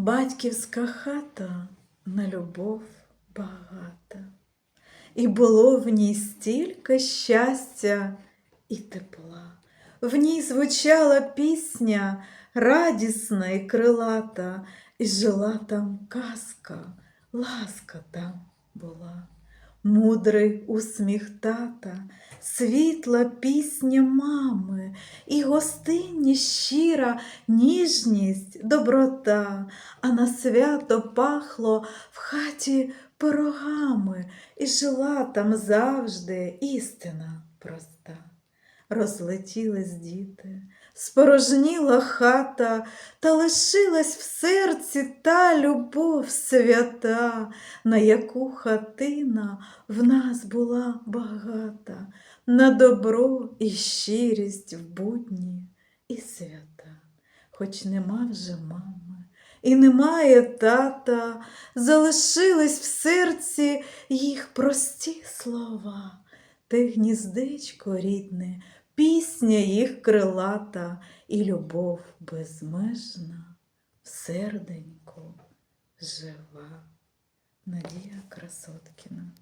Батьківська хата на любов багата, і було в ній стільки щастя і тепла. В ній звучала пісня радісна і крилата, і жила там казка, ласка там була. Мудрий усміх тата, світла пісня мами, і гостинні щира, ніжність, доброта, а на свято пахло в хаті пирогами, і жила там завжди істина проста. Розлетілись діти, спорожніла хата, та лишилась в серці та любов свята, на яку хатина в нас була багата, на добро і щирість в будні і свята. Хоч нема вже мами, і немає тата, залишились в серці їх прості слова, те гніздечко рідне, пісня їх крилата і любов безмежна в серденьку жива. Надія Красоткіна